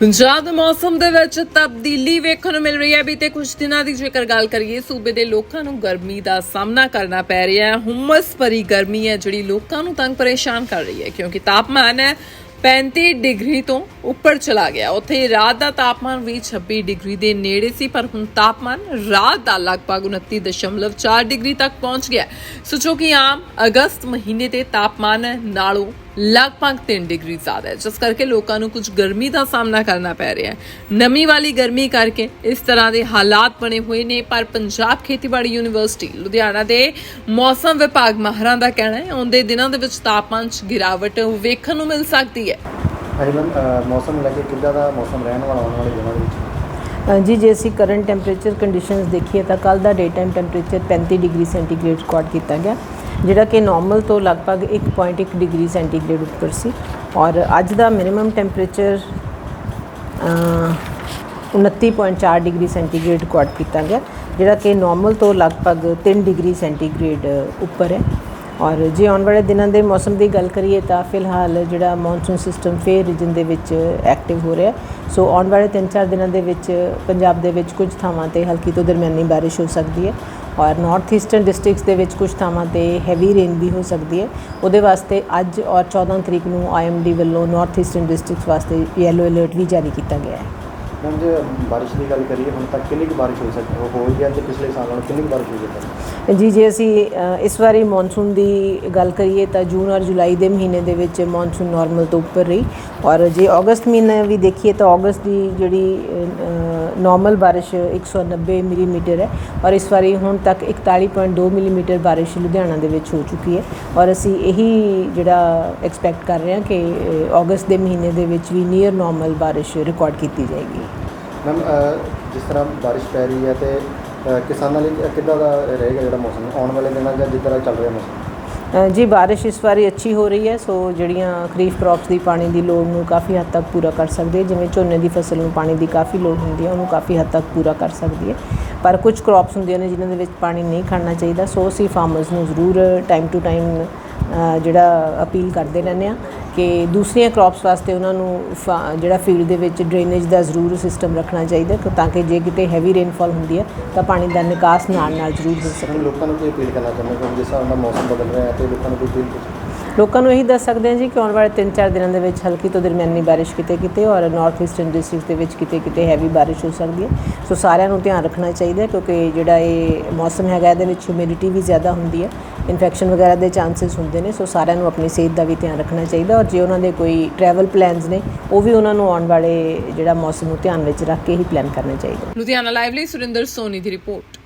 ਪੰਜਾਬ ਦੇ ਮੌਸਮ ਦੇ ਵਿੱਚ ਤਬਦੀਲੀ ਵੇਖਣ ਨੂੰ ਮਿਲ ਰਹੀ ਹੈ। ਬੀਤੇ ਕੁਝ ਦਿਨਾਂ ਦੀ ਜੇਕਰ ਗੱਲ ਕਰੀਏ, ਸੂਬੇ ਦੇ ਲੋਕਾਂ ਨੂੰ ਗਰਮੀ ਦਾ ਸਾਹਮਣਾ ਕਰਨਾ ਪੈ ਰਿਹਾ ਹੈ। ਹੁਮਸ ਭਰੀ ਗਰਮੀ ਹੈ, ਜਿਹੜੀ ਲੋਕਾਂ ਨੂੰ ਤੰਗ ਪਰੇਸ਼ਾਨ ਕਰ ਰਹੀ ਹੈ, ਕਿਉਂਕਿ ਤਾਪਮਾਨ ਹੈ 35 ਡਿਗਰੀ ਤੋਂ ਉੱਪਰ ਚਲਾ ਗਿਆ। ਉੱਥੇ ਰਾਤ ਦਾ ਤਾਪਮਾਨ ਵੀ 26 ਡਿਗਰੀ ਦੇ ਨੇੜੇ ਸੀ, ਪਰ ਹੁਣ ਤਾਪਮਾਨ ਰਾਤ ਦਾ ਲਗਭਗ 29.4 ਡਿਗਰੀ ਤੱਕ ਪਹੁੰਚ ਗਿਆ ਸੋ ਜੋ ਕਿ ਆਮ ਅਗਸਤ ਮਹੀਨੇ ਦੇ ਤਾਪਮਾਨ ਨਾਲੋਂ ਲਗਭਗ 3 ਡਿਗਰੀ ਜ਼ਿਆਦਾ ਹੈ। ਜਿਸ ਕਰਕੇ ਲੋਕਾਂ ਨੂੰ ਕੁਝ ਗਰਮੀ ਦਾ ਸਾਹਮਣਾ ਕਰਨਾ ਪੈ ਰਿਹਾ ਹੈ। ਨਮੀ ਵਾਲੀ ਗਰਮੀ ਕਰਕੇ ਇਸ ਤਰ੍ਹਾਂ ਦੇ ਹਾਲਾਤ ਬਣੇ ਹੋਏ ਨੇ ਪਰ ਪੰਜਾਬ ਖੇਤੀਬਾੜੀ ਯੂਨੀਵਰਸਿਟੀ ਲੁਧਿਆਣਾ ਦੇ ਮੌਸਮ ਵਿਭਾਗ ਮਾਹਰਾਂ ਦਾ ਕਹਿਣਾ ਹੈ ਆਉਂਦੇ ਦਿਨਾਂ ਦੇ ਵਿੱਚ ਤਾਪਮਾਨ 'ਚ ਗਿਰਾਵਟ ਵੇਖਣ ਨੂੰ ਮਿਲ ਸਕਦੀ ਹੈ। ਮੌਸਮ ਕੇ ਕਿੱਦਾਂ ਦਾ ਮੌਸਮ ਰਹਿਣ ਵਾਲਾ ਆਉਣ ਵਾਲੇ ਦਿਨਾਂ ਦੇ ਵਿੱਚ? ਜੀ ਜੇ ਅਸੀਂ ਕਰੰਟ ਟੈਂਪਰੇਚਰ ਕੰਡੀਸ਼ਨਸ ਦੇਖੀਏ ਤਾਂ ਕੱਲ ਦਾ day time temperature 35 degree centigrade record ਕੀਤਾ ਗਿਆ। ਜਿਹੜਾ ਕਿ ਨਾਰਮਲ ਤੋਂ ਲਗਭਗ 1.1 ਡਿਗਰੀ ਸੈਂਟੀਗ੍ਰੇਡ ਉੱਪਰ ਸੀ। ਔਰ ਅੱਜ ਦਾ minimum temperature 29.4 degree centigrade record ਕੀਤਾ ਗਿਆ, ਜਿਹੜਾ ਕਿ ਨਾਰਮਲ ਤੋਂ ਲਗਭਗ 3 ਡਿਗਰੀ ਸੈਂਟੀਗ੍ਰੇਡ ਉੱਪਰ ਹੈ। ਔਰ ਜੇ ਆਉਣ ਵਾਲੇ ਦਿਨਾਂ ਦੇ ਮੌਸਮ ਦੀ ਗੱਲ ਕਰੀਏ ਤਾਂ ਫਿਲਹਾਲ ਜਿਹੜਾ ਮੌਨਸੂਨ ਸਿਸਟਮ ਫੇਰ ਰੀਜਨ ਦੇ ਵਿੱਚ ਐਕਟਿਵ ਹੋ ਰਿਹਾ। ਸੋ ਆਉਣ ਵਾਲੇ 3-4 ਦਿਨਾਂ ਦੇ ਵਿੱਚ ਪੰਜਾਬ ਦੇ ਵਿੱਚ ਕੁਝ ਥਾਵਾਂ ਤੇ ਹਲਕੀ ਤੋਂ ਦਰਮਿਆਨੀ ਬਾਰਿਸ਼ ਹੋ ਸਕਦੀ ਹੈ ਔਰ ਨਾਰਥ ਈਸਟਰਨ ਡਿਸਟ੍ਰਿਕਟਸ ਦੇ ਵਿੱਚ ਕੁਝ ਥਾਵਾਂ ਤੇ ਹੈਵੀ ਰੇਨ ਵੀ ਹੋ ਸਕਦੀ ਹੈ। ਉਹਦੇ ਵਾਸਤੇ ਅੱਜ ਔਰ 14 ਤਰੀਕ ਨੂੰ ਆਈਐਮਡੀ ਵੱਲੋਂ ਨਾਰਥ ਈਸਟਰਨ ਡਿਸਟ੍ਰਿਕਟਸ ਵਾਸਤੇ ਯੈਲੋ ਅਲਰਟ ਵੀ ਜਾਰੀ ਕੀਤਾ ਗਿਆ ਹੈ। ਮੈਮ ਜੇ ਬਾਰਿਸ਼ ਦੀ ਗੱਲ ਕਰੀਏ, ਹੁਣ ਤੱਕ ਕਿੰਨੀ ਕੁ ਬਾਰਿਸ਼ ਹੋ ਸਕਦੀ ਹੋ ਹੋਈ ਹੈ ਤੇ ਪਿਛਲੇ ਸਾਲ ਨਾਲੋਂ ਕਿੰਨੀ ਕੁ ਬਾਰਿਸ਼ ਹੋਈ ਹੈ ਜੀ, ਜੇ ਅਸੀਂ ਇਸ ਵਾਰੀ ਮੌਨਸੂਨ ਦੀ ਗੱਲ ਕਰੀਏ ਤਾਂ ਜੂਨ ਔਰ ਜੁਲਾਈ ਦੇ ਮਹੀਨੇ ਦੇ ਵਿੱਚ ਮੌਨਸੂਨ ਨਾਰਮਲ ਤੋਂ ਉੱਪਰ ਰਹੀ। ਔਰ ਜੇ ਅਗਸਤ ਮਹੀਨਾ ਵੀ ਦੇਖੀਏ ਤਾਂ ਅਗਸਤ ਦੀ ਜਿਹੜੀ ਨਾਰਮਲ ਬਾਰਿਸ਼ 190 ਮਿਲੀਮੀਟਰ ਹੈ ਔਰ ਇਸ ਵਾਰੀ ਹੁਣ ਤੱਕ 41.2 ਮਿਲੀਮੀਟਰ ਬਾਰਿਸ਼ ਲੁਧਿਆਣਾ ਦੇ ਵਿੱਚ ਹੋ ਚੁੱਕੀ ਹੈ ਔਰ ਅਸੀਂ ਇਹੀ ਜਿਹੜਾ ਐਕਸਪੈਕਟ ਕਰ ਰਹੇ ਹਾਂ ਕਿ ਅ, ਅਗਸਤ ਦੇ ਮਹੀਨੇ ਦੇ ਵਿੱਚ ਵੀ ਨੀਅਰ ਨਾਰਮਲ ਬਾਰਿਸ਼ ਰਿਕਾਰਡ ਕੀਤੀ ਜਾਏਗੀ। ਮੈਮ ਜਿਸ ਤਰ੍ਹਾਂ ਬਾਰਿਸ਼ ਪੈ ਰਹੀ ਹੈ ਤੇ ਕਿਸਾਨਾਂ ਲਈ ਕਿੱਦਾਂ ਦਾ ਰਹੇਗਾ ਜਿਹੜਾ ਮੌਸਮ? ਆਉਣ ਵਾਲੇ ਦਿਨਾਂ ਜਾਂ ਜਿਸ ਤਰ੍ਹਾਂ ਚੱਲ ਰਿਹਾ ਮੌਸਮ? ਜੀ, ਬਾਰਿਸ਼ ਇਸ ਵਾਰੀ ਅੱਛੀ ਹੋ ਰਹੀ ਹੈ, ਸੋ ਜਿਹੜੀਆਂ ਖਰੀਫ ਕ੍ਰੌਪਸ ਦੀ ਪਾਣੀ ਦੀ ਲੋੜ ਨੂੰ ਕਾਫੀ ਹੱਦ ਤੱਕ ਪੂਰਾ ਕਰ ਸਕਦੀ ਹੈ। ਜਿਵੇਂ ਝੋਨੇ ਦੀ ਫਸਲ ਨੂੰ ਪਾਣੀ ਦੀ ਕਾਫੀ ਲੋੜ ਹੁੰਦੀ ਹੈ, ਉਹਨੂੰ ਕਾਫੀ ਹੱਦ ਤੱਕ ਪੂਰਾ ਕਰ ਸਕਦੀ ਹੈ। ਪਰ ਕੁਝ ਕ੍ਰੌਪਸ ਹੁੰਦੀਆਂ ਨੇ ਜਿਨ੍ਹਾਂ ਦੇ ਵਿੱਚ ਪਾਣੀ ਨਹੀਂ ਖੜਨਾ ਚਾਹੀਦਾ, ਸੋ ਅਸੀਂ ਫਾਰਮਰਸ ਨੂੰ ਜ਼ਰੂਰ ਟਾਈਮ ਟੂ ਟਾਈਮ ਜਿਹੜਾ ਅਪੀਲ ਕਰਦੇ ਰਹਿੰਦੇ ਆ ਕਿ ਦੂਸਰੀਆਂ ਕ੍ਰੌਪਸ ਵਾਸਤੇ ਉਹਨਾਂ ਨੂੰ ਜਿਹੜਾ ਫੀਲਡ ਦੇ ਵਿੱਚ ਡਰੇਨੇਜ ਦਾ ਜ਼ਰੂਰ ਸਿਸਟਮ ਰੱਖਣਾ ਚਾਹੀਦਾ ਕਿ ਤਾਂ ਕਿ ਜੇ ਕਿਤੇ ਹੈਵੀ ਰੇਨਫਾਲ ਹੁੰਦੀ ਹੈ ਤਾਂ ਪਾਣੀ ਦਾ ਨਿਕਾਸ ਨਾਲ ਨਾਲ ਜ਼ਰੂਰ ਹੋ ਸਕੇ। ਲੋਕਾਂ ਨੂੰ ਕੀ ਅਪੀਲ ਕਰਨਾ ਚਾਹੁੰਦੇ ਹੋ? ਜਿਸ ਹਿਸਾਬ ਨਾਲ ਮੌਸਮ ਬਦਲ ਰਿਹਾ ਹੈ ਤੇ ਲੋਕਾਂ ਨੂੰ ਕੋਈ ਅਪੀਲ ਲੋਕਾਂ ਨੂੰ ਇਹੀ ਦੱਸ ਸਕਦੇ ਹਾਂ ਜੀ ਕਿ ਆਉਣ ਵਾਲੇ 3-4 ਦਿਨਾਂ ਦੇ ਵਿੱਚ ਹਲਕੀ ਤੋਂ ਦਰਮਿਆਨੀ ਬਾਰਿਸ਼ ਕਿਤੇ ਕਿਤੇ ਔਰ ਨਾਰਥ ਈਸਟਰਨ ਡਿਸਟ੍ਰਿਕਟ ਦੇ ਵਿੱਚ ਕਿਤੇ ਕਿਤੇ ਹੈਵੀ ਬਾਰਿਸ਼ ਹੋ ਸਕਦੀ ਹੈ। ਸੋ ਸਾਰਿਆਂ ਨੂੰ ਧਿਆਨ ਰੱਖਣਾ ਚਾਹੀਦਾ ਕਿਉਂਕਿ ਜਿਹੜਾ ਇਹ ਮੌਸਮ ਹੈਗਾ ਇਹਦੇ ਵਿੱਚ ਹਿਊਮਿਡਿਟੀ ਵੀ ਜ਼ਿਆਦਾ ਹੁੰਦੀ ਹੈ। ਇਨਫੈਕਸ਼ਨ ਵਗੈਰਾ ਦੇ ਚਾਂਸਸ ਹੁੰਦੇ ਨੇ ਸੋ ਸਾਰਿਆਂ ਨੂੰ ਆਪਣੀ ਸਿਹਤ ਦਾ ਵੀ ਧਿਆਨ ਰੱਖਣਾ ਚਾਹੀਦਾ ਔਰ ਜੇ ਉਹਨਾਂ ਦੇ ਕੋਈ ਟਰੈਵਲ ਪਲਾਨਸ ਨੇ, ਉਹ ਵੀ ਉਹਨਾਂ ਨੂੰ ਆਉਣ ਵਾਲੇ ਜਿਹੜਾ ਮੌਸਮ ਨੂੰ ਧਿਆਨ ਵਿੱਚ ਰੱਖ ਕੇ ਹੀ ਪਲਾਨ ਕਰਨਾ ਚਾਹੀਦਾ। ਲੁਧਿਆਣਾ ਲਾਈਵ ਲਈ ਸੁਰਿੰਦਰ ਸੋਨੀ ਦੀ ਰਿਪੋਰਟ।